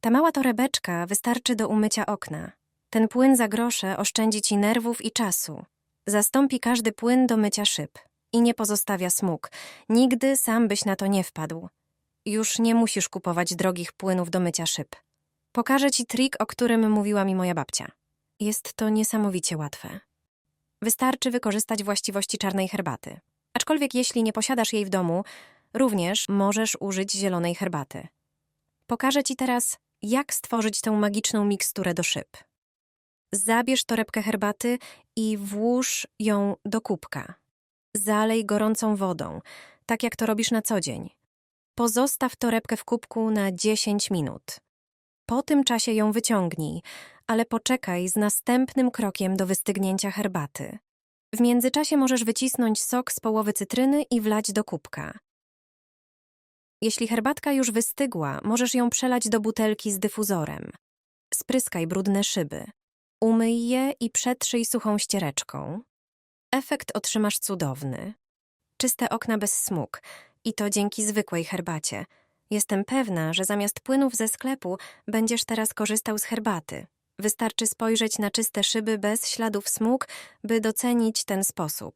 Ta mała torebeczka wystarczy do umycia okna. Ten płyn za grosze oszczędzi ci nerwów i czasu. Zastąpi każdy płyn do mycia szyb i nie pozostawia smug. Nigdy sam byś na to nie wpadł. Już nie musisz kupować drogich płynów do mycia szyb. Pokażę ci trik, o którym mówiła mi moja babcia. Jest to niesamowicie łatwe. Wystarczy wykorzystać właściwości czarnej herbaty. Aczkolwiek jeśli nie posiadasz jej w domu, również możesz użyć zielonej herbaty. Pokażę ci teraz, jak stworzyć tę magiczną miksturę do szyb. Zabierz torebkę herbaty i włóż ją do kubka. Zalej gorącą wodą, tak jak to robisz na co dzień. Pozostaw torebkę w kubku na 10 minut. Po tym czasie ją wyciągnij, ale poczekaj z następnym krokiem do wystygnięcia herbaty. W międzyczasie możesz wycisnąć sok z połowy cytryny i wlać do kubka. Jeśli herbatka już wystygła, możesz ją przelać do butelki z dyfuzorem. Spryskaj brudne szyby. Umyj je i przetrzyj suchą ściereczką. Efekt otrzymasz cudowny. Czyste okna bez smug i to dzięki zwykłej herbacie. Jestem pewna, że zamiast płynów ze sklepu będziesz teraz korzystał z herbaty. Wystarczy spojrzeć na czyste szyby bez śladów smug, by docenić ten sposób.